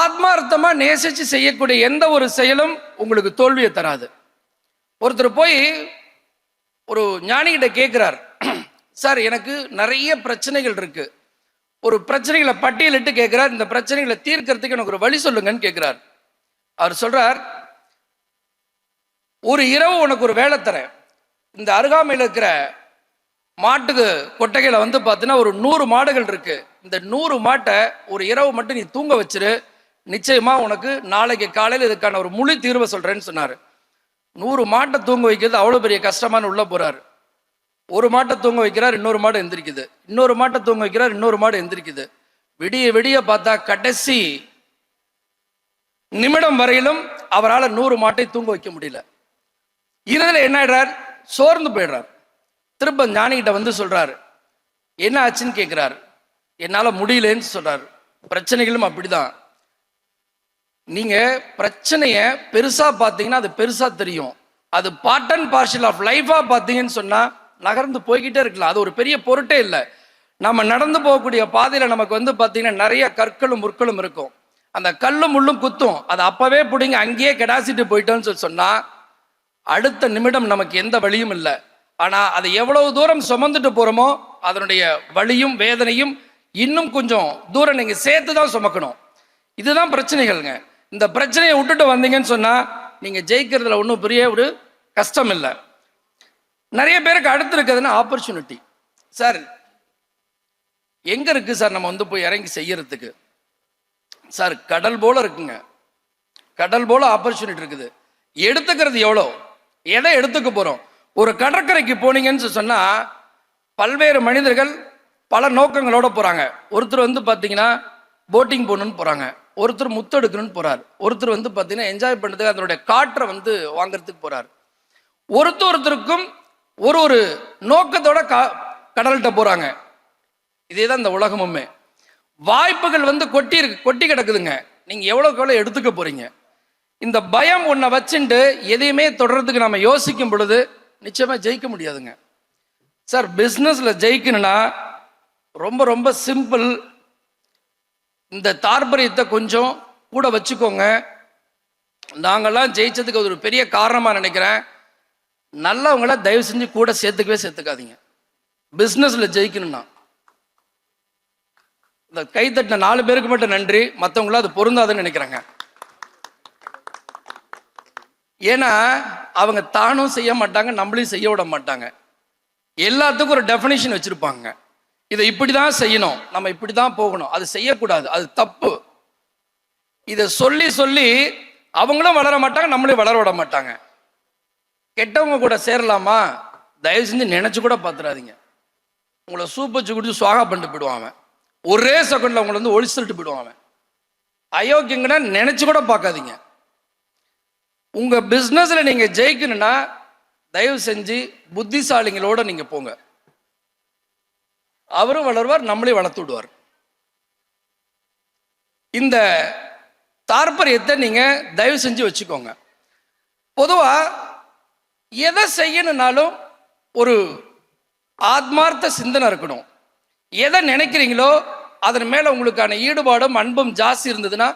ஆத்மார்த்தமா நேசிச்சு செய்யக்கூடிய எந்த ஒரு செயலும் உங்களுக்கு தோல்வியை தராது. ஒருத்தர் போய் ஒரு ஞானிகிட்ட கேட்குறார் சார் எனக்கு நிறைய பிரச்சனைகள் இருக்கு. ஒரு பிரச்சனைகளை பட்டியலிட்டு கேட்குறார் இந்த பிரச்சனைகளை தீர்க்கறதுக்கு எனக்கு ஒரு வழி சொல்லுங்கன்னு கேட்குறார் அவர் சொல்றார் ஒரு இரவு உனக்கு ஒரு வேலை தரேன். இந்த அருகாமையில் இருக்கிற மாட்டுக்கு கொட்டகையில் வந்து பார்த்தீங்கன்னா ஒரு நூறு மாடுகள் இருக்கு. இந்த நூறு மாட்டை ஒரு இரவு மட்டும் நீ தூங்க வச்சிரு. நிச்சயமா உனக்கு நாளைக்கு காலையில் இதுக்கான ஒரு முழு தீர்வை சொல்றேன்னு சொன்னார். நூறு மாட்டை தூங்க வைக்கிறது அவ்வளோ பெரிய கஷ்டமானு உள்ள போறாரு. ஒரு மாட்டை தூங்க வைக்கிறார் இன்னொரு மாடு எந்திரிக்குது. இன்னொரு மாட்டை தூங்க வைக்கிறார் இன்னொரு மாடு எந்திரிக்குது. விடிய விடிய பார்த்தா கடைசி நிமிடம் வரையிலும் அவரால் நூறு மாட்டை தூங்க வைக்க முடியல. இறுதியில் என்ன ஆயிடுறார்? சோர்ந்து போயிடுறார். திரும்ப ஞானிகிட்ட வந்து சொல்றாரு. என்ன ஆச்சுன்னு கேட்குறாரு என்னால் முடியலன்னு சொல்றாரு. பிரச்சனைகளும் அப்படிதான். நீங்க பிரச்சனைய பெருசா பார்த்தீங்கன்னா அது பெருசா தெரியும். அது பார்ட் அண்ட் பார்ஷல் ஆஃப் லைஃபா பார்த்தீங்கன்னு சொன்னா நகர்ந்து போய்கிட்டே இருக்கலாம். அது ஒரு பெரிய பொருட்டே இல்லை. நம்ம நடந்து போகக்கூடிய பாதையில நமக்கு வந்து பார்த்தீங்கன்னா நிறைய கற்களும் முற்களும் இருக்கும். அந்த கல்லும் முள்ளும் குத்தும். அது அப்பவே பிடிங்க அங்கேயே கெடாசிட்டு போயிட்டோன்னு சொல்லி சொன்னா அடுத்த நிமிடம் நமக்கு எந்த வழியும் இல்லை. ஆனா அதை எவ்வளவு தூரம் சுமந்துட்டு போறோமோ அதனுடைய வலியும் வேதனையும் இன்னும் கொஞ்சம் தூரம் நீங்க சேர்த்து தான் சுமக்கணும். இதுதான் பிரச்சனைகள்ங்க. இந்த பிரச்சனையை விட்டுட்டு வந்தீங்கன்னு சொன்னால் நீங்கள் ஜெயிக்கிறதுல ஒன்றும் பெரிய ஒரு கஷ்டம் இல்லை. நிறைய பேருக்கு அடுத்து இருக்குதுன்னா ஆப்பர்ச்சுனிட்டி சார் எங்கே இருக்குது சார் நம்ம வந்து போய் இறங்கி செய்யறதுக்கு? சார் கடல் போல் இருக்குங்க. கடல் போல் ஆப்பர்ச்சுனிட்டி இருக்குது. எடுத்துக்கிறது எவ்வளோ? எதை எடுத்துக்க போகிறோம் ஒரு கடற்கரைக்கு போனீங்கன்னு சொன்னால் பல்வேறு மனிதர்கள் பல நோக்கங்களோட போகிறாங்க ஒருத்தர் வந்து பார்த்தீங்கன்னா போட்டிங் போகணுன்னு போகிறாங்க ஒருத்தர் முத்தெடுக்கணும்னு போறார். ஒருத்தர் வந்து பார்த்தீங்கன்னா என்ஜாய் பண்றதுக்கு அதனுடைய காற்றை வந்து வாங்குறதுக்கு போறார். ஒருத்தர் ஒருத்தருக்கும் ஒரு ஒரு நோக்கத்தோட க- கடல்கிட்ட போறாங்க. இதே தான் இந்த உலகமுமே. வாய்ப்புகள் வந்து கொட்டி இருக்கு கொட்டி கிடக்குதுங்க. நீங்க எவ்வளோக்கு எவ்வளவு எடுத்துக்க போறீங்க? இந்த பயம் ஒன்றை வச்சுட்டு எதையுமே தொடர்றதுக்கு நம்ம யோசிக்கும் பொழுது நிச்சயமா ஜெயிக்க முடியாதுங்க. சார் பிஸ்னஸ்ல ஜெயிக்கணும்னா ரொம்ப ரொம்ப சிம்பிள் இந்த தாற்பரியத்தை கொஞ்சம் கூட வச்சுக்கோங்க. நாங்கள்லாம் ஜெயிச்சதுக்கு அது ஒரு பெரிய காரணமாக நினைக்கிறேன். நல்லவங்கள தயவு செஞ்சு கூட சேர்த்துக்கவே சேர்த்துக்காதீங்க. பிஸ்னஸில் ஜெயிக்கணும்னா. இந்த கை நாலு பேருக்கு மட்டும் நன்றி மற்றவங்களாம் அது பொருந்தாதுன்னு நினைக்கிறாங்க. ஏன்னா அவங்க தானும் செய்ய மாட்டாங்க நம்மளையும் செய்ய விட மாட்டாங்க. எல்லாத்துக்கும் ஒரு டெஃபினேஷன் வச்சுருப்பாங்க. இதை இப்படி தான் செய்யணும் நம்ம இப்படி தான் போகணும். அது செய்யக்கூடாது அது தப்பு. இதை சொல்லி சொல்லி அவங்களும் வளர மாட்டாங்க நம்மளையும் வளர விட மாட்டாங்க. கெட்டவங்க கூட சேரலாமா? தயவு செஞ்சு நினைச்சு கூட பார்த்துடாதீங்க உங்களை சூப்பர் வச்சு குடிச்சு சுவாகா பண்ணிட்டு போயிடுவான் அவன். ஒரே செகண்ட்ல உங்களை வந்து ஒழிச்சுட்டு போயிடுவான் அவன். அயோக்கியங்கன்னா நினைச்சு கூட பார்க்காதீங்க உங்க பிசினஸ்ல நீங்க ஜெயிக்கணும்னா தயவு செஞ்சு புத்திசாலிங்களோட நீங்க போங்க. அவரும் வளருவார் நம்மளையும் வளர்த்து விடுவார். இந்த தாற்பயத்தை நீங்க தயவு செஞ்சு வச்சுக்கோங்க. பொதுவா எதை செய்யணும்னாலும் ஒரு ஆத்மார்த்த சிந்தனை இருக்கணும். எதை நினைக்கிறீங்களோ அதன் மேல உங்களுக்கான ஈடுபாடும் அன்பும் ஜாஸ்தி இருந்ததுன்னா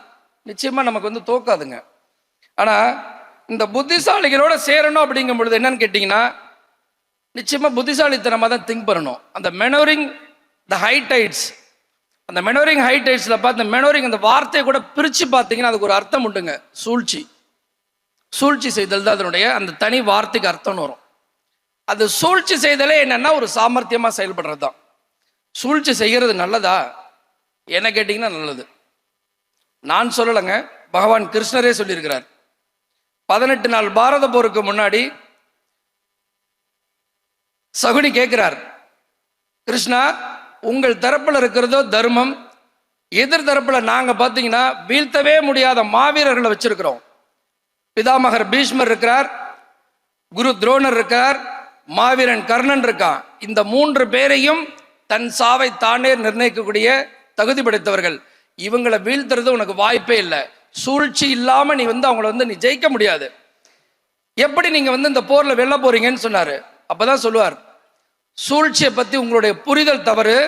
நிச்சயமா நமக்கு வந்து தோக்காதுங்க. ஆனா இந்த புத்திசாலிகளோட சேரணும் அப்படிங்கும் பொழுது என்னன்னு கேட்டிங்கன்னா நிச்சயமா புத்திசாலித்தனமாக தான் திங்க் பண்ணணும். அந்த மெனோரிங் த ஹைடைட்ஸ் அந்த மெனோரிங் ஹைடைட்ஸில் பார்த்து மெனோரிங் அந்த வார்த்தையை கூட பிரித்து பார்த்தீங்கன்னா அதுக்கு ஒரு அர்த்தம் உண்டுங்க. சூழ்ச்சி. சூழ்ச்சி செய்தல் தான் அதனுடைய அந்த தனி வார்த்தைக்கு அர்த்தம்னு வரும். அது சூழ்ச்சி செய்தலே என்னென்னா ஒரு சாமர்த்தியமாக செயல்படுறது தான். சூழ்ச்சி செய்கிறது நல்லதா? என்ன கேட்டிங்கன்னா நல்லது. நான் சொல்லலைங்க. பகவான் கிருஷ்ணரே சொல்லியிருக்கிறார். பதினெட்டு நாள் பாரத போருக்கு முன்னாடி சகுனி கேட்கிறார். கிருஷ்ணா உங்கள் தரப்பில் இருக்கிறதோ தர்மம் எதிர் தரப்பில் நாங்கள் பார்த்தீங்கன்னா வீழ்த்தவே முடியாத மாவீரர்களை வச்சிருக்கிறோம். பிதாமகர் பீஷ்மர் இருக்கிறார் குரு துரோணர் இருக்கார் மாவீரன் கர்ணன் இருக்கான். இந்த மூன்று பேரையும் தன் சாவை தானே நிர்ணயிக்கக்கூடிய தகுதி படைத்தவர்கள். இவங்களை வீழ்த்துறது உனக்கு வாய்ப்பே இல்லை. சூழ்ச்சி இல்லாமல் நீ வந்து அவங்கள வந்து நீ ஜெயிக்க முடியாது. எப்படி நீங்கள் வந்து இந்த போரில் வெல்ல போறீங்கன்னு அப்போ தான் சொல்லுவார் சூழ்ச்சியை பற்றி உங்களுடைய புரிதல் தவறு.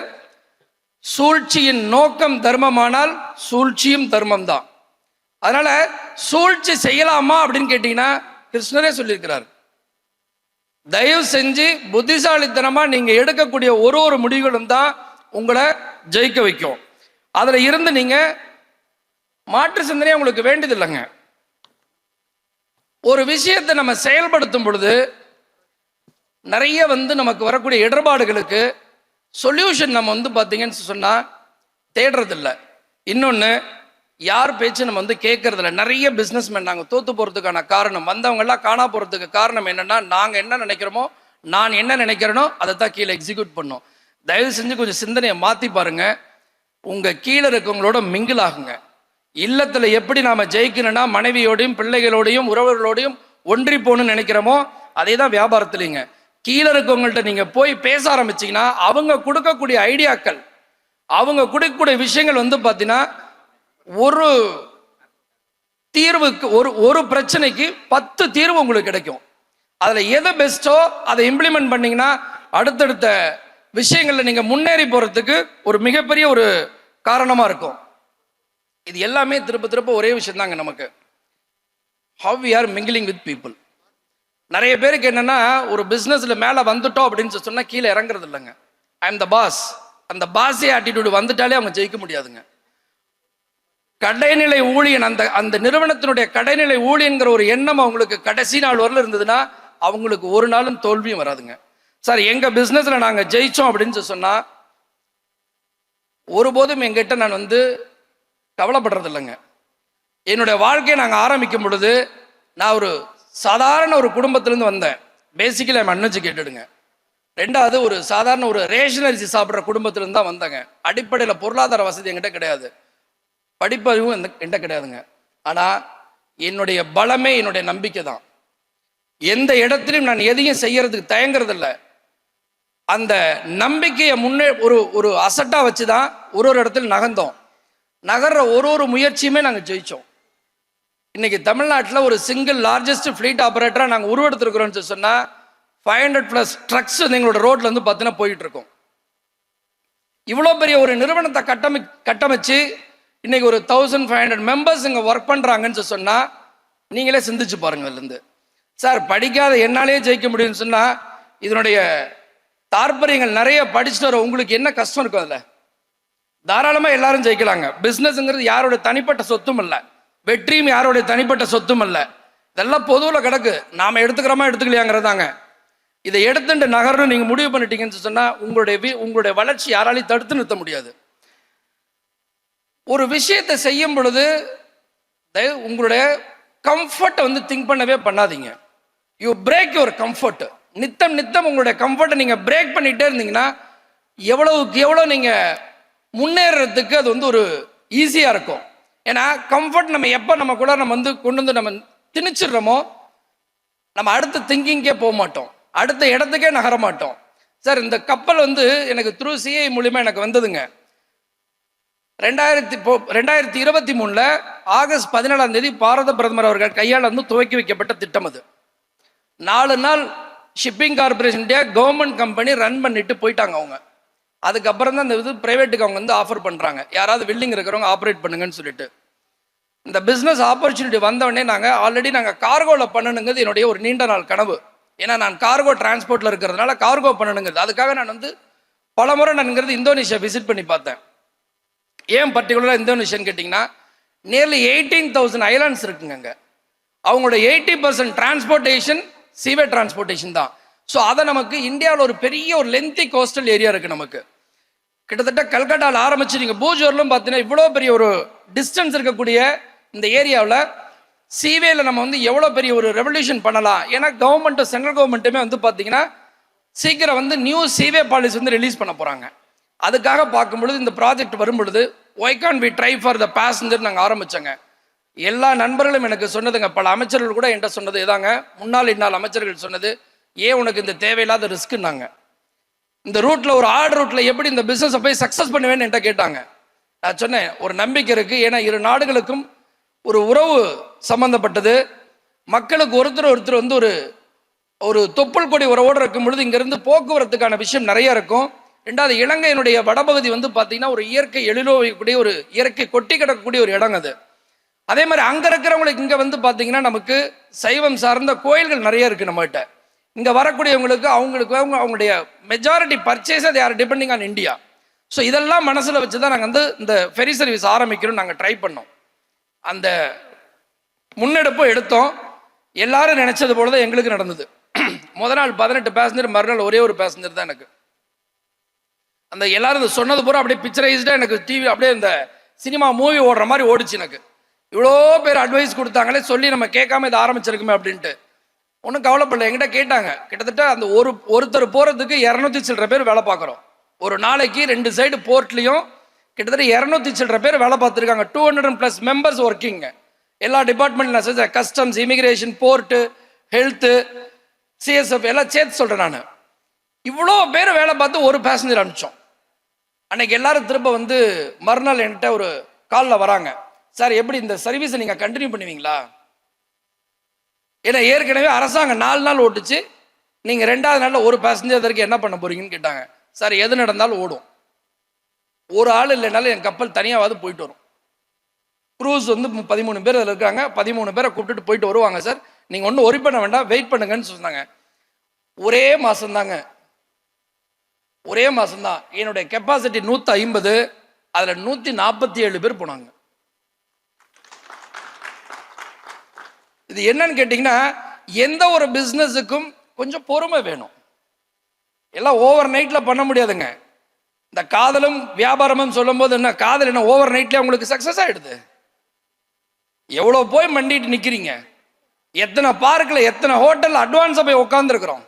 சூழ்ச்சியின் நோக்கம் தர்மமானால் சூழ்ச்சியும் தர்மம் தான் அதனால சூழ்ச்சி செய்யலாமா அப்படின்னு கேட்டீங்கன்னா கிருஷ்ணரே சொல்லியிருக்கிறார். தயவு செஞ்சு புத்திசாலித்தனமா நீங்க எடுக்கக்கூடிய ஒரு ஒரு முடிவுகளும் தான் உங்களை ஜெயிக்க வைக்கும். அதுல இருந்து நீங்க மாற்று சிந்தனை உங்களுக்கு வேண்டியதில்லைங்க. ஒரு விஷயத்தை நம்ம செயல்படுத்தும் பொழுது நிறைய வந்து நமக்கு வரக்கூடிய இடர்பாடுகளுக்கு சொல்யூஷன் நம்ம வந்து பார்த்தீங்கன்னு சொன்னால் தேடுறதில்ல. இன்னொன்று யார் பேச்சு நம்ம வந்து கேட்கறதில்ல நிறைய பிஸ்னஸ்மேன் நாங்கள் தோத்து போகிறதுக்கான காரணம் வந்தவங்கெல்லாம் காணா போகிறதுக்கு காரணம் என்னன்னா நாங்கள் என்ன நினைக்கிறோமோ நான் என்ன நினைக்கிறேனோ அதை தான் கீழே எக்ஸிக்யூட் பண்ணோம். தயவு செஞ்சு கொஞ்சம் சிந்தனையை மாற்றி பாருங்கள் உங்கள் கீழே இருக்கவங்களோட மிங்கிள் ஆகுங்க. இல்லத்தில் எப்படி நாம் ஜெயிக்கணும்னா மனைவியோடையும் பிள்ளைகளோடையும் உறவுகளோடையும் ஒன்றி போகணும்னு நினைக்கிறோமோ அதே தான் வியாபாரத்துலேங்க. கீழே இருக்கவங்கள்ட்ட நீங்கள் போய் பேச ஆரம்பிச்சீங்கன்னா அவங்க கொடுக்கக்கூடிய ஐடியாக்கள் அவங்க கொடுக்கக்கூடிய விஷயங்கள் வந்து பார்த்தீங்கன்னா ஒரு தீர்வுக்கு ஒரு ஒரு பிரச்சனைக்கு பத்து தீர்வு உங்களுக்கு கிடைக்கும். அதில் எது பெஸ்ட்டோ அதை இம்ப்ளிமெண்ட் பண்ணிங்கன்னா அடுத்தடுத்த விஷயங்களில் நீங்கள் முன்னேறி போகிறதுக்கு ஒரு மிகப்பெரிய ஒரு காரணமாக இருக்கும். இது எல்லாமே திரும்ப திரும்ப ஒரே விஷயம் தாங்க நமக்கு. How we are mingling with people நிறைய பேருக்கு என்னன்னா ஒரு பிஸ்னஸ்ல மேலே வந்துட்டோம் அப்படின்னு சொன்னா கீழே இறங்குறது இல்லைங்க. ஐ எம் த பாஸ் அந்த பாஸே ஆட்டிடியூட் வந்துட்டாலே அவங்க ஜெயிக்க முடியாதுங்க. கடைநிலை ஊழியன் அந்த அந்த நிறுவனத்தினுடைய கடைநிலை ஊழியன்கிற ஒரு எண்ணம் அவங்களுக்கு கடைசி நாள் வரல இருந்ததுன்னா அவங்களுக்கு ஒரு நாளும் தோல்வியும் வராதுங்க. சார் எங்க பிஸ்னஸில் நாங்க ஜெயிச்சோம் அப்படின்னு சொல்லி சொன்னா ஒருபோதும் எங்கிட்ட நான் வந்து கவலைப்படுறது இல்லைங்க. என்னுடைய வாழ்க்கையை நாங்கள் ஆரம்பிக்கும் பொழுது நான் ஒரு சாதாரண ஒரு குடும்பத்திலேருந்து வந்தேன். பேசிக்கலி ஐம் கேட்டுடுங்க. ரெண்டாவது ஒரு சாதாரண ஒரு ரேஷன் அரிசி சாப்பிட்ற குடும்பத்திலேருந்து தான் வந்தேங்க. அடிப்படையில் பொருளாதார வசதி என்கிட்ட கிடையாது. படிப்பறிவும் எந்த- என்கிட்ட கிடையாதுங்க. ஆனால் என்னுடைய பலமே என்னுடைய நம்பிக்கை தான். எந்த இடத்துலையும் நான் எதையும் செய்யறதுக்கு தயங்குறதில்ல. அந்த நம்பிக்கையை முன்னே ஒரு ஒரு அசட்டாக வச்சு தான் ஒரு ஒரு இடத்துல நகர்ந்தோம். நகர்ற ஒரு ஒரு முயற்சியுமே நாங்கள் ஜெயித்தோம் இன்னைக்கு தமிழ்நாட்டில் ஒரு சிங்கிள் லார்ஜஸ்ட் ஃப்ளீட் ஆப்ரேட்டராக நாங்கள் உருவெடுத்திருக்கிறோம்னு சொன்னால் ஃபைவ் ஹண்ட்ரட் ப்ளஸ் ட்ரக்ஸ் வந்து எங்களோட ரோட்ல வந்து பார்த்தீங்கன்னா போயிட்டு இருக்கோம் இவ்வளோ பெரிய ஒரு நிறுவனத்தை கட்டமை கட்டமைச்சு இன்னைக்கு ஒரு தௌசண்ட் ஃபைவ் ஹண்ட்ரட் மெம்பர்ஸ் இங்கே ஒர்க் பண்ணுறாங்கன்னு சொன்னால் நீங்களே சிந்திச்சு பாருங்க இதுலேருந்து சார் படிக்காத என்னாலே ஜெயிக்க முடியும்னு சொன்னால் இதனுடைய தாற்பயங்கள் நிறைய படிச்சுட்டு வர உங்களுக்கு என்ன கஷ்டம் இருக்கும் அதில்? தாராளமாக எல்லாரும் ஜெயிக்கலாங்க. பிஸ்னஸ்ங்கிறது யாரோட தனிப்பட்ட சொத்தும் இல்லை. வெற்றியும் யாருடைய தனிப்பட்ட சொத்தும் இல்லை இதெல்லாம் பொதுவில் கிடக்கு. நாம் எடுத்துக்கிறோமா எடுத்துக்கலையாங்கிறதாங்க. இதை எடுத்துட்டு நகரணும் நீங்கள் முடிவு பண்ணிட்டீங்கன்னு சொன்னால் உங்களுடைய வி- உங்களுடைய வளர்ச்சி யாராலையும் தடுத்து நிறுத்த முடியாது. ஒரு விஷயத்தை செய்யும் பொழுது தயவு உங்களுடைய கம்ஃபர்ட்டை வந்து திங்க் பண்ணவே பண்ணாதீங்க. யூ பிரேக் யுவர் கம்ஃபர்ட் நித்தம் நித்தம் உங்களுடைய கம்ஃபர்ட்டை நீங்கள் பிரேக் பண்ணிகிட்டே இருந்தீங்கன்னா எவ்வளவுக்கு எவ்வளோ நீங்கள் முன்னேறதுக்கு அது வந்து ஒரு ஈஸியாக இருக்கும். ஏன்னா கம்ஃபர்ட் நம்ம எப்போ நம்ம கூட நம்ம வந்து கொண்டு வந்து நம்ம திணிச்சிடுறோமோ நம்ம அடுத்த திங்கிங்கே போக மாட்டோம். அடுத்த இடத்துக்கே நகர மாட்டோம். சார் இந்த கப்பல் வந்து எனக்கு த்ரூ சிஐ மூலியமா எனக்கு வந்ததுங்க. ரெண்டாயிரத்தி போ ரெண்டாயிரத்தி இருபத்தி மூணில் ஆகஸ்ட் பதினேழாம் தேதி பாரத பிரதமர் அவர்கள் கையால் வந்து துவக்கி வைக்கப்பட்ட திட்டம் அது. நாலு நாள் shipping corporation government company run பண்ணிட்டு போயிட்டாங்க அவங்க. அதுக்கப்புறம் தான் இந்த இது ப்ரைவேட்டுக்கு அவங்க வந்து ஆஃபர் பண்ணுறாங்க யாராவது வில்லிங் இருக்கிறவங்க ஆப்ரேட் பண்ணுங்கன்னு சொல்லிட்டு. இந்த பிஸ்னஸ் ஆப்பர்ச்சுனிட்டி வந்தவொடனே நாங்கள் ஆல்ரெடி நாங்கள் கார்கோவில் பண்ணணுங்கிறது என்னுடைய ஒரு நீண்ட நாள் கனவு. ஏன்னா நான் கார்கோ டிரான்ஸ்போர்ட்டில் இருக்கிறதுனால கார்கோ பண்ணணுங்கிறது. அதுக்காக நான் வந்து பல முறை நான்ங்கிறது இந்தோனேஷியா விசிட் பண்ணி பார்த்தேன். ஏன் பர்டிகுலராக இந்தோனேஷியான்னு கேட்டிங்கன்னா நியர்லி எயிட்டீன் தௌசண்ட் ஐலாண்ட்ஸ் இருக்குங்க அங்கே. அவங்களோட eighty percent transportation seaway transportation தான். ஸோ அதை நமக்கு இந்தியாவில் ஒரு பெரிய ஒரு லென்த்தி கோஸ்டல் ஏரியா இருக்குது நமக்கு. கிட்டத்தட்ட கல்கட்டாவில் ஆரம்பிச்சு நீங்கள் பூஜோர்லும் பார்த்தீங்கன்னா இவ்வளோ பெரிய ஒரு டிஸ்டன்ஸ் இருக்கக்கூடிய இந்த ஏரியாவில் சீவேல நம்ம வந்து எவ்வளோ பெரிய ஒரு ரெவல்யூஷன் பண்ணலாம்? ஏன்னா கவர்மெண்ட்டும் சென்ட்ரல் கவர்மெண்ட்டுமே வந்து பார்த்தீங்கன்னா சீக்கிரம் வந்து நியூ சீவே பாலிசி வந்து ரிலீஸ் பண்ண போகிறாங்க அதுக்காக பார்க்கும்பொழுது இந்த ப்ராஜெக்ட் வரும்பொழுது why can we try for the passenger நாங்கள் ஆரம்பித்தோங்க எல்லா நண்பர்களும் எனக்கு சொன்னதுங்க. பல அமைச்சர்கள் கூட என்கிட்ட சொன்னது இதாங்க. முன்னாள் இந்நாள் அமைச்சர்கள் சொன்னது ஏன் உனக்கு இந்த தேவையில்லாத ரிஸ்க்குன்னாங்க இந்த ரூட்டில் ஒரு ஆர்டர் ரூட்டில் எப்படி இந்த பிஸ்னஸை போய் சக்ஸஸ் பண்ணுவேன்னு என்கிட்ட கேட்டாங்க. நான் சொன்னேன் ஒரு நம்பிக்கை இருக்குது ஏன்னா இரு நாடுகளுக்கும் ஒரு உறவு சம்பந்தப்பட்டது. மக்களுக்கு ஒருத்தர் ஒருத்தர் வந்து ஒரு ஒரு தொப்புள் கொடி உறவோடு இருக்கும் பொழுது இங்கேருந்து போக்குவரத்துக்கான விஷயம் நிறைய இருக்கும். ரெண்டாவது இலங்கையினுடைய வடபகுதி வந்து பார்த்தீங்கன்னா ஒரு இயற்கை எழிலோவியக்கூடிய ஒரு இயற்கை கொட்டி கிடக்கக்கூடிய ஒரு இடம் அது. அதே மாதிரி அங்கே இருக்கிறவங்களுக்கு இங்கே வந்து பார்த்தீங்கன்னா நமக்கு சைவம் சார்ந்த கோயில்கள் நிறைய இருக்குது நம்மகிட்ட. இங்கே வரக்கூடியவங்களுக்கு அவங்களுக்கு அவங்க அவங்களுடைய மெஜாரிட்டி பர்ச்சேஸ் அது யார் டிபெண்டிங் ஆன் இந்தியா ஸோ இதெல்லாம் மனசில் வச்சு தான் நாங்கள் வந்து இந்த ஃபெரி சர்வீஸ் ஆரம்பிக்கிறோம் நாங்கள் ட்ரை பண்ணோம். அந்த முன்னெடுப்பும் எடுத்தோம். எல்லாரும் நினைச்சது போல தான் எங்களுக்கு நடந்தது. முத நாள் பதினெட்டு பேசஞ்சர் மறுநாள் ஒரே ஒரு பேசஞ்சர் தான் எனக்கு. அந்த எல்லாரும் சொன்னது பூரா அப்படியே பிக்சரைஸ்டாக எனக்கு டிவி அப்படியே இந்த சினிமா மூவி ஓடுற மாதிரி ஓடிச்சு எனக்கு. இவ்வளோ பேர் அட்வைஸ் கொடுத்தாங்களே சொல்லி நம்ம கேட்காம இதை ஆரம்பிச்சிருக்குமே அப்படின்ட்டு. ஒன்றும் கவலைப்படல. எங்கிட்ட கேட்டாங்க. கிட்டத்தட்ட அந்த ஒரு ஒருத்தர் போகிறதுக்கு இரநூத்தி சில்லற பேர் வேலை பார்க்குறோம். ஒரு நாளைக்கு ரெண்டு சைடு போர்ட்லேயும் கிட்டத்தட்ட இரநூத்தி சில்லற பேர் வேலை பார்த்துருக்காங்க. Two hundred plus members working எல்லா டிபார்ட்மெண்ட்ல customs immigration port health CSF எல்லாம் சேர்த்து சொல்கிறேன் நான். இவ்வளோ பேர் வேலை பார்த்து ஒரு பேசஞ்சர் அனுப்பிச்சோம். அன்னைக்கு எல்லாரும் திரும்ப வந்து மறுநாள் என்கிட்ட ஒரு காலில் வராங்க. சார் எப்படி இந்த சர்வீஸை நீங்கள் கண்டினியூ பண்ணுவீங்களா? ஏன்னா ஏற்கனவே அரசாங்கம் நாலு நாள் ஓட்டுச்சு. நீங்கள் ரெண்டாவது நாளில் ஒரு பேசஞ்சர் வரைக்கும் என்ன பண்ண போறீங்கன்னு கேட்டாங்க. சார் எது நடந்தாலும் ஓடும். ஒரு ஆள் இல்லைனாலும் என் கப்பல் தனியாவது போயிட்டு வரும். க்ரூஸ் வந்து பதிமூணு பேர் அதில் இருக்காங்க. பதிமூணு பேரை கூப்பிட்டுட்டு போயிட்டு வருவாங்க சார் நீங்கள் ஒன்றும் ஒரி பண்ண வேண்டாம். வெயிட் பண்ணுங்கன்னு சொன்னாங்க. ஒரே மாதம்தாங்க ஒரே மாதம்தான் என்னுடைய கெப்பாசிட்டி நூற்றி ஐம்பது அதில் நூற்றி நாற்பத்தி ஏழு பேர் போனாங்க. இது என்னன்னு கேட்டிங்கன்னா எந்த ஒரு பிஸ்னஸுக்கும் கொஞ்சம் பொறுமை வேணும். எல்லாம் ஓவர் நைட்டில் பண்ண முடியாதுங்க. இந்த காதலும் வியாபாரமும் சொல்லும்போது என்ன காதல் என்ன ஓவர் நைட்லேயே உங்களுக்கு சக்ஸஸ் ஆகிடுது எவ்வளோ போய் மண்டிட்டு நிற்கிறீங்க எத்தனை பார்க்கில் எத்தனை ஹோட்டலில் அட்வான்ஸாக போய் உட்காந்துருக்குறோம்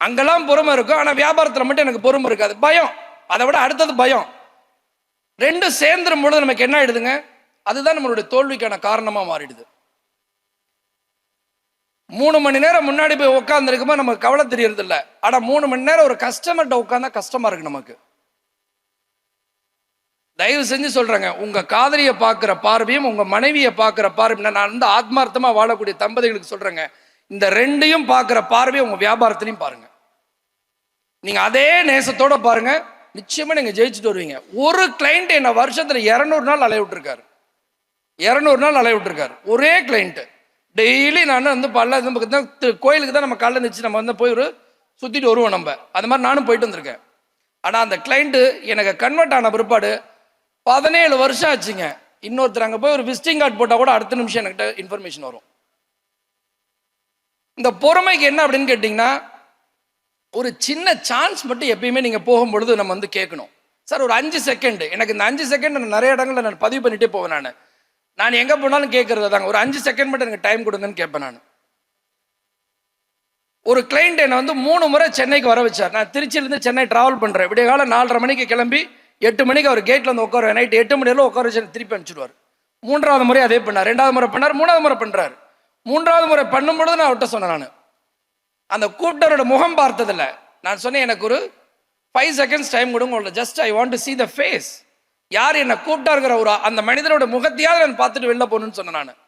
அங்கெல்லாம் பொறுமை இருக்கும் ஆனால் வியாபாரத்தில் மட்டும் எனக்கு பொறுமை இருக்காது. பயம். அதை விட அடுத்தது பயம். ரெண்டும் சேர்ந்துரும் பொழுது நமக்கு என்ன ஆயிடுதுங்க? அதுதான் நம்மளுடைய தோல்விக்கான காரணமாக மாறிடுது. மூணு மணி நேரம் முன்னாடி போய் உட்காந்துருக்கும்போது நமக்கு கவலை தெரியறது இல்லை ஆனால் மூணு மணி நேரம் ஒரு கஸ்டமர்கிட்ட உட்காந்தா கஷ்டமாக இருக்கு நமக்கு. தயவு செஞ்சு சொல்கிறேங்க உங்கள் காதலியை பார்க்குற பார்வையும் உங்கள் மனைவியை பார்க்குற பார்வையும் நான் வந்து ஆத்மார்த்தமாக வாழக்கூடிய தம்பதிகளுக்கு சொல்கிறேங்க இந்த ரெண்டையும் பார்க்குற பார்வையை உங்கள் வியாபாரத்திலையும் பாருங்கள் நீங்கள் அதே நேசத்தோடு பாருங்கள் நிச்சயமாக நீங்கள் ஜெயிச்சுட்டு வருவீங்க. ஒரு கிளைண்ட் என்ன வருஷத்தில் இரநூறு நாள் அலைய விட்டுருக்காரு. இரநூறு நாள் அலைய விட்டுருக்காரு. ஒரே கிளைண்ட்டு டெய்லி நான் வந்து பல்ல இது தான் கோயிலுக்கு தான் நம்ம காலைல நிச்சு நம்ம வந்து போய் ஒரு சுற்றிட்டு வருவோம் நம்ம. அது மாதிரி நானும் போயிட்டு வந்திருக்கேன். ஆனால் அந்த கிளைண்ட்டு எனக்கு கன்வெர்ட் ஆன பிற்பாடு பதினேழு வருஷம் ஆச்சுங்க. இன்னொருத்தர் அங்கே போய் ஒரு விசிட்டிங் கார்டு போட்டால் கூட அடுத்த நிமிஷம் என்கிட்ட இன்ஃபர்மேஷன் வரும். இந்த பொறுமைக்கு என்ன அப்படின்னு கேட்டிங்கன்னா ஒரு சின்ன சான்ஸ் மட்டும் எப்பயுமே நீங்கள் போகும்பொழுது நம்ம வந்து கேட்கணும். சார் ஒரு அஞ்சு செகண்ட் எனக்கு இந்த அஞ்சு செகண்ட் நான் நிறைய இடங்களில் நான் பதிவு பண்ணிட்டே போவேன் நான். நான் எங்கே போனாலும் கேட்குறது தாங்க ஒரு அஞ்சு செகண்ட் மட்டும் எனக்கு டைம் கொடுங்கன்னு கேட்பேன் நான். ஒரு கிளைண்ட் என்னை வந்து மூணு முறை சென்னைக்கு வர வச்சார். நான் திருச்சியிலேருந்து சென்னை டிராவல் பண்ணுறேன் விடிய காலம் நாலரை மணிக்கு கிளம்பி எட்டு மணிக்கு அவர் கேட்டில் வந்து உட்கார நைட் எட்டு மணி உட்கார வச்சு திருப்பி அனுப்பிச்சிடுவார். மூன்றாவது முறை அதே பண்ணார். ரெண்டாவது முறை பண்ணார். மூணாவது முறை பண்ணுறாரு மூன்றாவது முறை பண்ணும்பொழுது நான் அவர்கிட்ட சொன்னேன் நான். அந்த கூப்பிட்டவரோட முகம் பார்த்ததில்ல. நான் சொன்னேன் எனக்கு ஒரு ஃபைவ் செகண்ட்ஸ் டைம் கொடுங்க உங்களை just I want to see the face யார் என்னை கூப்பிட்டாருங்கிற ஒரு அந்த மனிதனோட முகத்தையாவது நான் பார்த்துட்டு வெளில போகணும்னு சொன்னேன் நான்.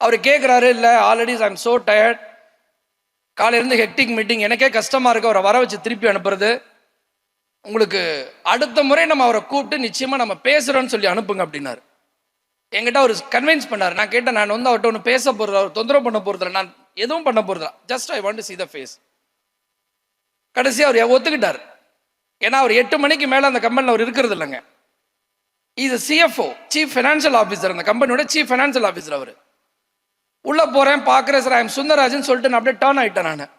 அவர் கேட்குறாரு இல்லை already I am so tired காலையிலேருந்து ஹெக்டிக் மீட்டிங் எனக்கே கஷ்டமாக இருக்கு. அவரை வர வச்சு திருப்பி அனுப்புறது. உங்களுக்கு அடுத்த முறை நம்ம அவரை கூப்பிட்டு நிச்சயமாக நம்ம பேசுகிறோன்னு சொல்லி அனுப்புங்க அப்படின்னாரு. என்கிட்ட அவர் கன்வின்ஸ் பண்ணார். நான் கேட்டேன் நான் வந்து அவர்கிட்ட ஒன்று பேச போகிறது அவர் தொந்தரவு பண்ண போகிறதில்ல நான் எதுவும் பண்ண போகிறதில்ல just I want to the face கடைசி அவர் ஒத்துக்கிட்டார். ஏன்னா அவர் எட்டு மணிக்கு மேலே அந்த கம்பெனியில் அவர் இருக்கிறது இல்லைங்க. இது சிஎஃப்ஓ சீஃப் ஃபினான்ஷியல் ஆஃபீஸர் அந்த கம்பெனியோட சீஃப் ஃபைனான்சியல் ஆஃபீஸர் அவர். உள்ள போறேன் பார்க்குறேன் சார் ஐம் சுந்தரராஜன் சொல்லிட்டு நான் அப்படியே டேர்ன் ஆயிட்டேன் நான்.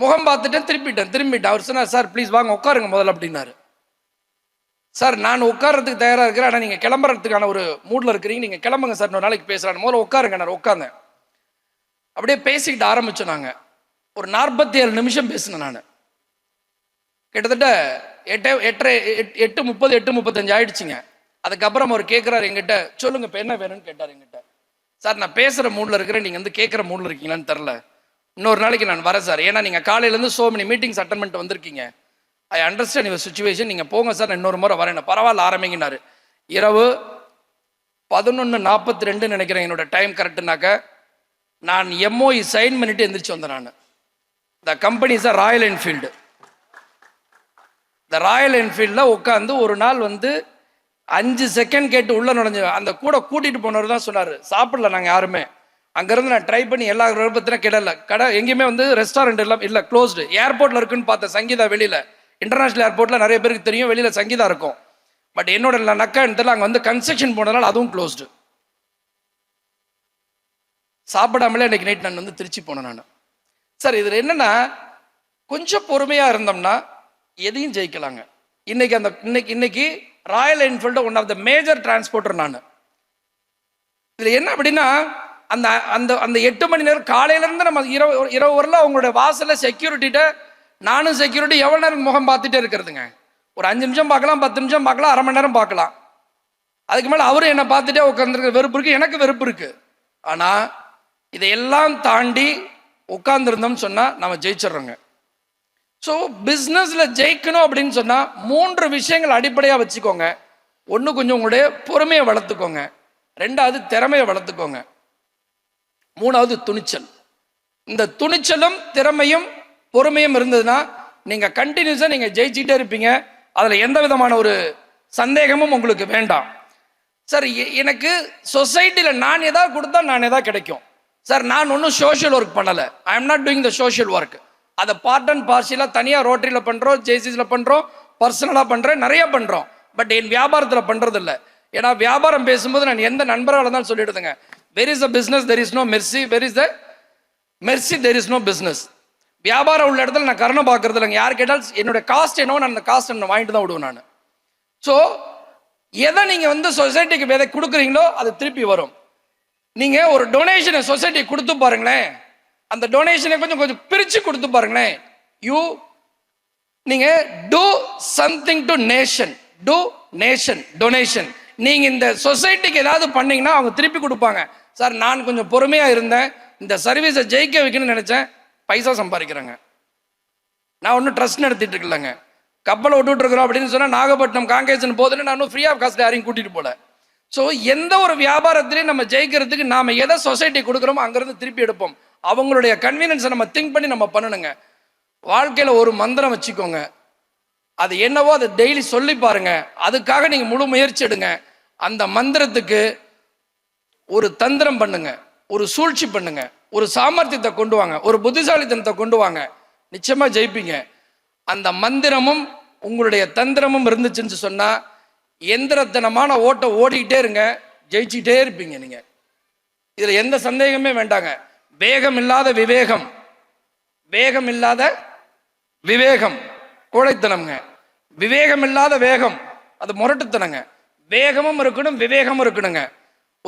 முகம் பார்த்துட்டேன் திரும்பிட்டேன். திரும்பிட்டேன் அவர் சொன்னார் சார் ப்ளீஸ் வாங்க உட்காருங்க முதல்ல அப்படின்னாரு. சார் நான் உட்கார்றதுக்கு தயாராக இருக்கிறேன். ஆனால் நீங்கள் கிளம்புறதுக்கான ஒரு மூடில் இருக்கிறீங்க. நீங்கள் கிளம்புங்க சார். இன்னொரு நாளைக்கு பேசுகிறேன் முதல்ல உட்காருங்க நான் உட்காந்தேன் அப்படியே பேசிக்கிட்டு ஆரம்பித்தோம் நாங்கள் ஒரு நாற்பத்தி ஏழு நிமிஷம் பேசினேன் நான். கிட்டத்தட்ட எட்டு எட்டரை எட்- எட்டு முப்பது எட்டு முப்பத்தஞ்சு ஆயிடுச்சுங்க. அதுக்கப்புறம் அவர் கேட்குறாரு எங்கிட்ட சொல்லுங்க இப்போ என்ன வேணும்னு? கேட்டார் எங்கிட்ட சார் நான் பேசுகிற மூடில் இருக்கிறேன். நீங்கள் வந்து கேட்குற மூடில் இருக்கீங்களான்னு தெரில இன்னொரு நாளைக்கு நான் வரேன் சார். ஏன்னா நீங்கள் காலையிலேருந்து சோ மெனி மீட்டிங்ஸ் அட்டன் பண்ணிட்டு வந்திருக்கீங்க. ஐ அண்டர்ஸ்டாண்ட் யுவர் சுச்சுவேஷன் நீங்கள் போங்க சார் நான் இன்னொரு முறை வரேன். பரவாயில்ல ஆரம்பிங்கினார். இரவு பதினொன்று நாற்பத்தி ரெண்டு நினைக்கிறேன் என்னோட டைம் கரெக்டுனாக்க நான் எம்ஓஇ சைன் பண்ணிட்டு எந்திரிச்சு வந்தேன் நான். The company sir Royal Enfield இந்த ராயல் என்ஃபீல்டில் உட்காந்து ஒரு நாள் வந்து அஞ்சு செகண்ட் கேட்டு உள்ளே நுழைஞ்சு அந்த கூட கூட்டிகிட்டு போனவர் தான் சொன்னார். சாப்பிடல நாங்கள் யாருமே. அங்கேருந்து நான் ட்ரை பண்ணி எல்லா விருப்பத்திலும் கிடல. கடை எங்கேயுமே வந்து ரெஸ்டாரண்ட் எல்லாம் இல்லை க்ளோஸ்டு ஏர்போர்ட்ல இருக்குன்னு பார்த்தேன் சங்கீதா வெளியில. இன்டர்நேஷனல் ஏர்போர்ட்டில் நிறைய பேருக்கு தெரியும் வெளியில் சங்கீதா இருக்கும். பட் என்னோட நக்கா இடத்துல அங்கே வந்து கன்ஸ்ட்ரக்ஷன் போனதுனால அதுவும் க்ளோஸ்டு சாப்பிடாமலே இன்னைக்கு நைட் நான் வந்து திருச்சி போனேன் நான். சார் இதில் என்னென்னா கொஞ்சம் பொறுமையாக இருந்தோம்னா எதையும் ஜெயிக்கலாங்க. இன்னைக்கு அந்த இன்னைக்கு இன்னைக்கு Royal Enfield one of the major transporter நான். இதில் என்ன அப்படின்னா அந்த அந்த அந்த எட்டு மணி நேரம் காலையிலேருந்து நம்ம இரவு இரவு வரல அவங்களோட வாசலில் செக்யூரிட்டிட்ட நானும் செக்யூரிட்டி எவ்வளோ நேரம் முகம் பார்த்துட்டே இருக்கிறதுங்க. ஒரு அஞ்சு நிமிஷம் பார்க்கலாம் பத்து நிமிஷம் பார்க்கலாம் அரை மணி நேரம் பார்க்கலாம். அதுக்கு மேலே அவரும் என்னை பார்த்துட்டே உட்காந்துருக்க வெறுப்பு இருக்குது எனக்கு வெறுப்பு இருக்குது ஆனால் இதையெல்லாம் தாண்டி உட்காந்துருந்தோம்னு சொன்னால் நம்ம ஜெயிச்சிடுறோங்க. ஸோ பிஸ்னஸில் ஜெயிக்கணும் அப்படின்னு சொன்னால் மூன்று விஷயங்கள் அடிப்படையாக வச்சுக்கோங்க. ஒன்று கொஞ்சம் உங்களுடைய பொறுமையை வளர்த்துக்கோங்க. ரெண்டாவது திறமையை வளர்த்துக்கோங்க. மூணாவது துணிச்சல். இந்த துணிச்சலும் திறமையும் பொறுமையும் இருந்ததுன்னா நீங்கள் கண்டினியூஸாக நீங்கள் ஜெயிச்சுட்டே இருப்பீங்க. அதில் எந்த விதமான ஒரு சந்தேகமும் உங்களுக்கு வேண்டாம். சார் எ- எனக்கு சொசைட்டியில் நான் எதாவது கொடுத்தா நான் எதாவது கிடைக்கும். சார் நான் ஒன்றும் சோஷியல் ஒர்க் பண்ணலை. I am not doing the social work அதை பார்ட் அண்ட் பார்சியலாக தனியாக ரோட்டரியில் பண்ணுறோம் ஜேசிஸில் பண்ணுறோம் பர்சனலாக பண்ணுறேன் நிறைய பண்ணுறோம் பட் என் வியாபாரத்தில் பண்ணுறதில்ல ஏன்னா வியாபாரம் பேசும்போது நான் எந்த நண்பராக இருந்தாலும் சொல்லிடுதுங்க. Where is the business there is no mercy where is the mercy there is no business வியாபாரம் உள்ள இடத்துல நான் கருணை பார்க்கறது இல்லைங்க யார் கேட்டாலும் என்னோட காஸ்ட் என்னவோ நான் அந்த காஸ்ட் நான் வாங்கிட்டு தான் விடுவேன் நான். ஸோ எதை நீங்கள் வந்து சொசைட்டிக்கு விதை கொடுக்குறீங்களோ அது திருப்பி வரும். நீங்கள் ஒரு டொனேஷனை சொசைட்டி கொடுத்து பாருங்களேன். அந்த டொனேஷனை கொஞ்சம் கொஞ்சம் பிரித்து கொடுத்து பாருங்களேன். யூ நீங்கள் do something to nation to nation donation நீங்கள் இந்த சொசைட்டிக்கு ஏதாவது பண்ணீங்கன்னா அவங்க திருப்பி கொடுப்பாங்க. சார் நான் கொஞ்சம் பொறுமையாக இருந்தேன். இந்த சர்வீஸை ஜெயிக்க வைக்கணும்னு நினச்சேன். பைசா சம்பாதிக்கிறேங்க. நான் ஒன்றும் ட்ரஸ்ட் நடத்திட்டு இருக்கலங்க. கப்பலை விட்டுட்டு அப்படின்னு சொன்னால் நாகப்பட்டினம் காங்கேசன் போதுன்னு நான் ஃப்ரீ ஆஃப் காஸ்ட் யாரையும் கூட்டிகிட்டு போல. ஸோ எந்த ஒரு வியாபாரத்திலையும் நம்ம ஜெயிக்கிறதுக்கு நாம் எதை சொசைட்டி கொடுக்குறோமோ அங்கேருந்து திருப்பி எடுப்போம். அவங்களுடைய கன்வீனியன்ஸை நம்ம திங்க் பண்ணி நம்ம பண்ணணுங்க. வாழ்க்கையில் ஒரு மந்திரம் வச்சுக்கோங்க. அது என்னவோ அதை டெய்லி சொல்லி பாருங்க. அதுக்காக நீங்கள் முழு முயற்சி எடுங்க. அந்த மந்திரத்துக்கு ஒரு தந்திரம் பண்ணுங்க ஒரு சூழ்ச்சி பண்ணுங்க ஒரு சாமர்த்தியத்தை கொண்டு வாங்க ஒரு புத்திசாலித்தனத்தை கொண்டு வாங்க. நிச்சயமா ஜெயிப்பீங்க. அந்த மந்திரமும் உங்களுடைய தந்திரமும் இருந்துச்சுன்னு சொன்னா எந்திரத்தனமான ஓட்டை ஓடிக்கிட்டே இருங்க ஜெயிச்சுட்டே இருப்பீங்க நீங்க. இதுல எந்த சந்தேகமே வேண்டாங்க. வேகம் இல்லாத விவேகம். வேகம் இல்லாத விவேகம். கோழைத்தனம்ங்க. விவேகம் இல்லாத வேகம். அது முரட்டுத்தனங்க. வேகமும் இருக்கணும் விவேகமும் இருக்கணுங்க.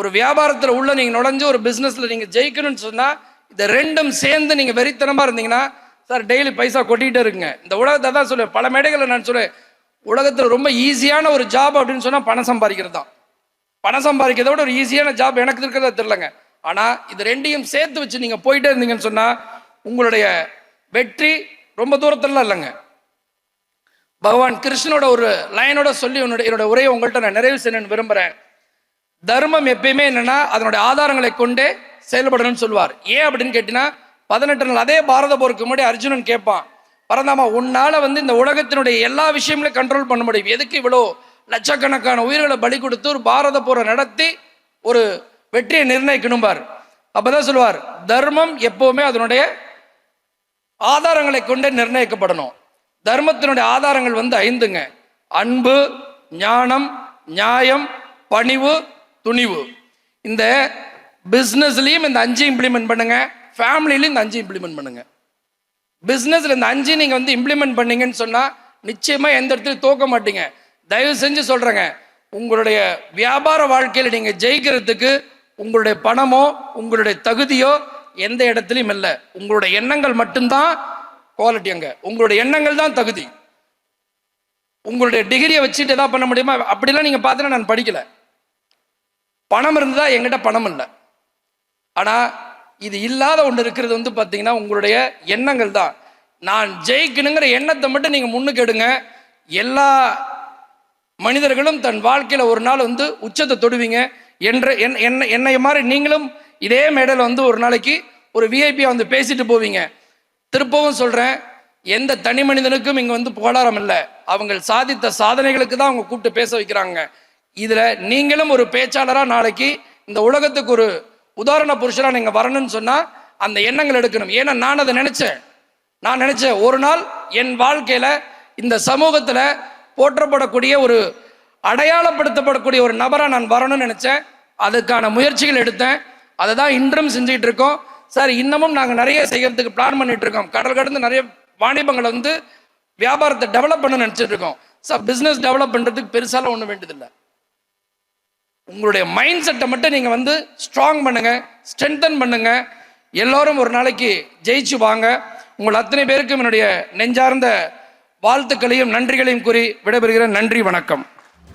ஒரு வியாபாரத்தில் உள்ள நீங்கள் நுழைஞ்சு ஒரு பிஸ்னஸில் நீங்கள் ஜெயிக்கணும்னு சொன்னால் இந்த ரெண்டும் சேர்ந்து நீங்கள் வெறித்தனமாக இருந்தீங்கன்னா சார் டெய்லி பைசா கொட்டிகிட்டே இருக்குங்க. இந்த உலகத்தை தான் சொல்லுவேன். பல மேடைகளை நான் சொல்லுவேன் உலகத்தில் ரொம்ப ஈஸியான ஒரு ஜாப் அப்படின்னு சொன்னால் பணம் சம்பாதிக்கிறது தான். பணம் சம்பாதிக்கிறத விட ஒரு ஈஸியான ஜாப் எனக்கு இருக்கிறதா தெரிலங்க ஆனால் இது ரெண்டையும் சேர்த்து வச்சு நீங்கள் போயிட்டே இருந்தீங்கன்னு சொன்னால் உங்களுடைய வெற்றி ரொம்ப தூரத்துலலாம் இல்லைங்க. பகவான் கிருஷ்ணனோட ஒரு லைனோட சொல்லி உன்னோட என்னோட உரையை உங்கள்கிட்ட நான் நிறைவு செய்யணும்னு விரும்புறேன். தர்மம் எப்பயுமே என்னன்னா அதனுடைய ஆதாரங்களை கொண்டே செயல்படணும்னு சொல்லுவார். ஏன் அப்படின்னு கேட்டீங்கன்னா பதினெட்டு நாள் அதே பாரத போருக்கு முன்னாடி அர்ஜுனன் கேட்பான் பரந்தாமா உன்னால வந்து இந்த உலகத்தினுடைய எல்லா விஷயங்களையும் கண்ட்ரோல் பண்ண முடியும். எதுக்கு இவ்வளோ லட்சக்கணக்கான உயிர்களை பலி கொடுத்து ஒரு பாரத போரை நடத்தி ஒரு வெற்றியை நிர்ணயிக்கணும் பார் அப்பதான் சொல்லுவார் தர்மம் எப்பவுமே அதனுடைய ஆதாரங்களை கொண்டே நிர்ணயிக்கப்படணும். தர்மத்தினுடைய ஆதாரங்கள் வந்து ஐந்துங்க. அன்பு ஞானம் நியாயம் பணிவு துணிவு. இந்த பிஸ்னஸ்லேயும் இந்த அஞ்சு இம்ப்ளிமெண்ட் பண்ணுங்க ஃபேமிலிலையும் இந்த அஞ்சு இம்ப்ளிமெண்ட் பண்ணுங்க. பிஸ்னஸ்ல இந்த அஞ்சு நீங்க வந்து இம்ப்ளிமெண்ட் பண்ணீங்கன்னு சொன்னா நிச்சயமா எந்த இடத்துலையும் தோக்க மாட்டீங்க. தயவு செஞ்சு சொல்றேங்க உங்களுடைய வியாபார வாழ்க்கையில நீங்க ஜெயிக்கிறதுக்கு உங்களுடைய பணமோ உங்களுடைய தகுதியோ எந்த இடத்துலையும் இல்லை. உங்களுடைய எண்ணங்கள் மட்டும்தான் குவாலிட்டி அங்க. உங்களுடைய எண்ணங்கள் தான் தகுதி. உங்களுடைய டிகிரியை வச்சுட்டு எதாவது பண்ண முடியுமா? அப்படிலாம் நீங்க பார்த்தீங்கன்னா நான் படிக்கல. பணம் இருந்ததா? எங்கிட்ட பணம் இல்லை. ஆனால் இது இல்லாத ஒன்று இருக்கிறது வந்து பார்த்தீங்கன்னா உங்களுடைய எண்ணங்கள் தான். நான் ஜெயிக்கணுங்கிற எண்ணத்தை மட்டும் நீங்கள் முன்னுக்கு எடுங்க. எல்லா மனிதர்களும் தன் வாழ்க்கையில் ஒரு நாள் வந்து உச்சத்தை தொடுவீங்க. என்ற என்- என்னை என்னை மாதிரி நீங்களும் இதே மேடையில் வந்து ஒரு நாளைக்கு ஒரு விஐபியாக வந்து பேசிட்டு போவீங்க. திருப்பவும் சொல்கிறேன் எந்த தனி மனிதனுக்கும் இங்கே வந்து புகழாரம் இல்லை. அவங்க சாதித்த சாதனைகளுக்கு தான் அவங்க கூப்பிட்டு பேச வைக்கிறாங்க. இதில் நீங்களும் ஒரு பேச்சாளராக நாளைக்கு இந்த உலகத்துக்கு ஒரு உதாரண புருஷராக நீங்கள் வரணும்னு சொன்னால் அந்த எண்ணங்கள் எடுக்கணும். ஏன்னா நான் அதை நினச்சேன். நான் நினச்சேன் ஒரு நாள் என் வாழ்க்கையில் இந்த சமூகத்தில் போற்றப்படக்கூடிய ஒரு அடையாளப்படுத்தப்படக்கூடிய ஒரு நபராக நான் வரணும்னு நினச்சேன். அதுக்கான முயற்சிகள் எடுத்தேன். அதை தான் இன்றும் செஞ்சுட்டு இருக்கோம். சார் இன்னமும் நாங்கள் நிறைய செய்யறதுக்கு பிளான் பண்ணிட்டு இருக்கோம். கடல் கடந்து நிறைய வாணிபங்களை வந்து வியாபாரத்தை டெவலப் பண்ண நினச்சிட்டு இருக்கோம். சார் பிஸ்னஸ் டெவலப் பண்ணுறதுக்கு பெருசாலாம் ஒன்றும் வேண்டியதில்லை. உங்களுடைய மைண்ட் செட்டை மட்டும் நீங்கள் வந்து ஸ்ட்ராங் பண்ணுங்க ஸ்ட்ரென்தன் பண்ணுங்க. எல்லோரும் ஒரு நாளைக்கு ஜெயிச்சு வாங்க. உங்கள் அத்தனை பேருக்கும் என்னுடைய நெஞ்சார்ந்த வாழ்த்துக்களையும் நன்றிகளையும் கூறி விடைபெறுகிறேன். நன்றி வணக்கம்.